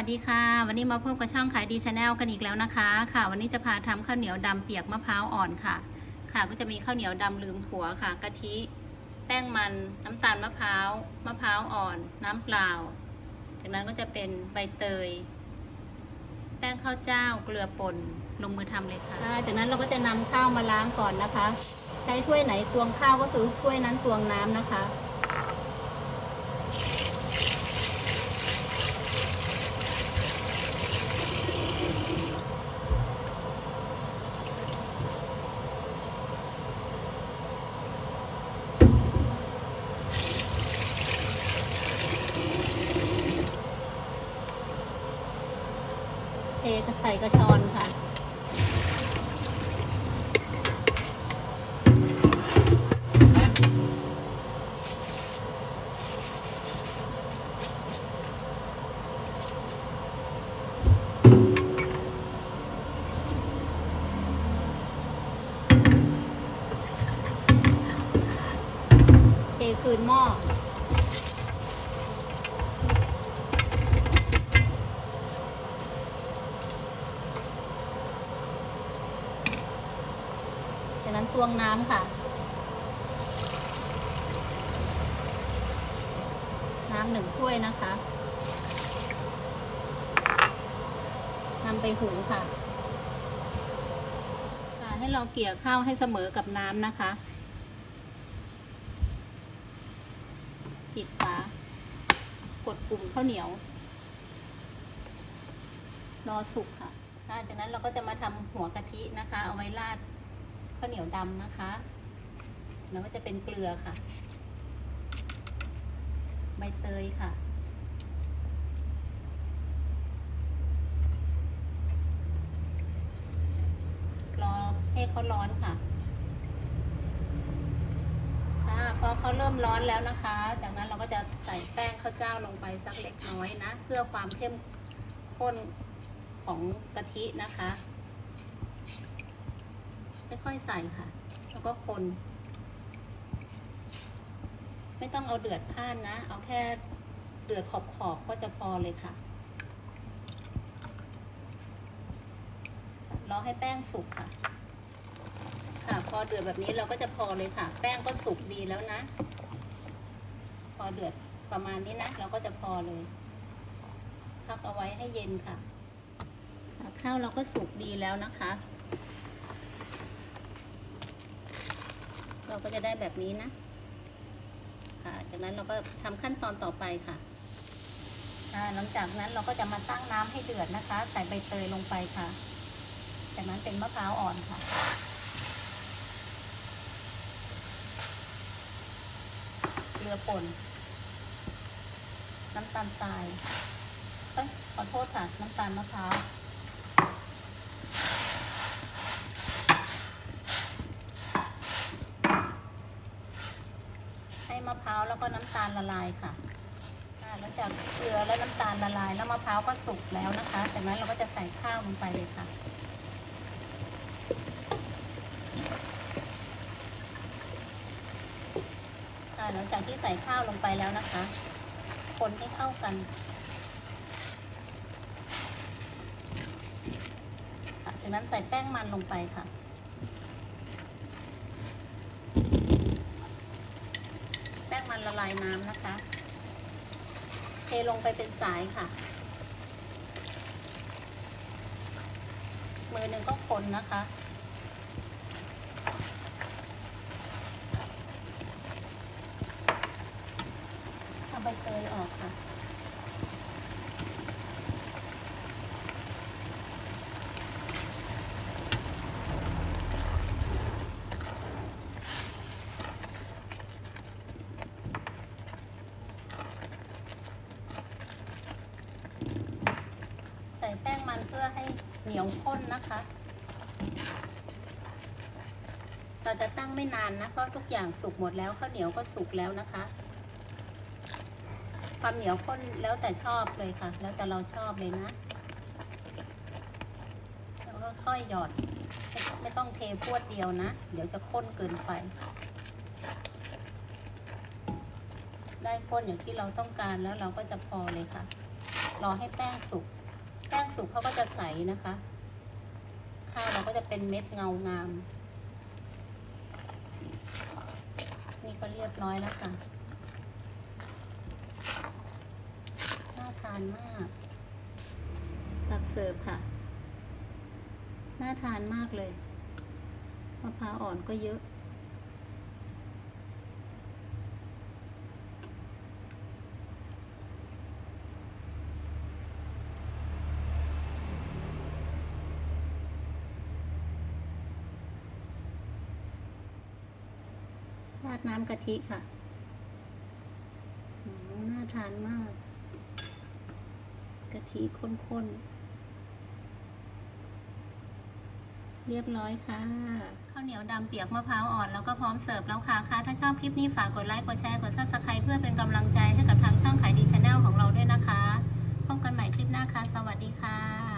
วัสดีค่ะ วันนี้มาพบกับช่องขายดีชาแนลกันอีกแล้วนะคะ ค่ะ วันนี้จะพาทำข้าวเหนียวดำเปียกมะพร้าวอ่อนค่ะ ค่ะ ก็จะมีข้าวเหนียวดำลืมผัวค่ะ กะทิ แป้งมัน น้ำตาลมะพร้าว มะพร้าวอ่อน น้ำเปล่า จากนั้นก็จะเป็นใบเตย แป้งข้าวเจ้า เกลือป่น ลงมือทำเลยค่ะ จากนั้นเราก็จะนำข้าวมาล้างก่อนนะคะ ใช้ถ้วยไหนตวงข้าวก็คือถ้วยนั้นตวงน้ำนะคะ ใส่กระชอนค่ะ เทคืนหม้อ จากนั้นตวงน้ำค่ะ น้ำหนึ่งถ้วยนะคะนำไปหุงค่ะค่ะ ให้เราเกี่ยข้าวให้เสมอกับน้ำนะคะ ปิดฝากดปุ่มข้าวเหนียว รอสุกค่ะ จากนั้นเราก็จะมาทำหัวกะทินะคะ เอาไว้ราด ข้าวเหนียวดำนะคะ แล้วก็จะเป็นเกลือค่ะ ใบเตยค่ะ รอให้เขาร้อนค่ะพอเขาเริ่มร้อนแล้วนะคะ จากนั้นเราก็จะใส่แป้งข้าวเจ้าลงไปสักเล็กน้อยนะ เพื่อความเข้มข้นของกะทินะคะ ค่อยๆใส่ค่ะ แล้วก็คน ไม่ต้องเอาเดือดพ่านนะ เอาแค่เดือดขอบๆก็จะพอเลยค่ะ รอให้แป้งสุกค่ะ ค่ะ พอเดือดแบบนี้เราก็จะพอเลยค่ะ แป้งก็สุกดีแล้วนะ พอเดือดประมาณนี้นะเราก็จะพอเลย พักเอาไว้ให้เย็นค่ะ ข้าวเราก็สุกดีแล้วนะคะ เราก็จะได้แบบนี้นะ ค่ะ จากนั้นเราก็ทำขั้นตอนต่อไปค่ะหลังจากนั้นเราก็จะมาตั้งน้ำให้เดือดนะคะ ใส่ใบเตยลงไปค่ะ จากนั้นเป็นมะพร้าวอ่อนค่ะเกลือป่น น้ำตาลทรายเอ้ยขอโทษค่ะ น้ำตาลมะพร้าว มะพร้าวแล้วก็น้ำตาลละลายค่ะหลังจากเกลือและน้ำตาลละลาย แล้วมะพร้าวก็สุกแล้วนะคะจากนั้นเราก็จะใส่ข้าวลงไปเลยค่ะหลังจากที่ใส่ข้าวลงไปแล้วนะคะ คนให้เข้ากันจากนั้นใส่แป้งมันลงไปค่ะ แป้งมันละลายน้ำนะคะ เทลงไปเป็นสายค่ะ มือหนึ่งก็คนนะคะเอาใบเตยออกค่ะ ใส่แป้งมันเพื่อให้เหนียวข้นนะคะ เราจะตั้งไม่นานนะเพราะทุกอย่างสุกหมดแล้วข้าวเหนียวก็สุกแล้วนะคะ ความเหนียวข้นแล้วแต่ชอบเลยค่ะ แล้วแต่เราชอบเลยนะแล้วก็ค่อยหยอดไม่ไม่ต้องเทพวดเดียวนะ เดี๋ยวจะข้นเกินไป ได้ข้นอย่างที่เราต้องการแล้วเราก็จะพอเลยค่ะ รอให้แป้งสุก แป้งสุกเขาก็จะใสนะคะ ข้าวเราก็จะเป็นเม็ดเงางาม นี่ก็เรียบร้อยแล้วค่ะ น่าทานมาก ตักเสิร์ฟค่ะ น่าทานมากเลย มะพร้าวอ่อนก็เยอะ ราดน้ำกะทิค่ะน่าทานมาก กะทิข้นๆ เรียบร้อยค่ะ ข้าวเหนียวดำเปียกมะพร้าวอ่อน แล้วก็พร้อมเสิร์ฟแล้วค่ะค่ะถ้าชอบคลิปนี้ฝากกดไลค์ กดแชร์ กดซับสไครต์เพื่อเป็นกำลังใจให้กับทางช่องขายดีชาแนลของเราด้วยนะคะ พบกันใหม่คลิปหน้าค่ะ สวัสดีค่ะ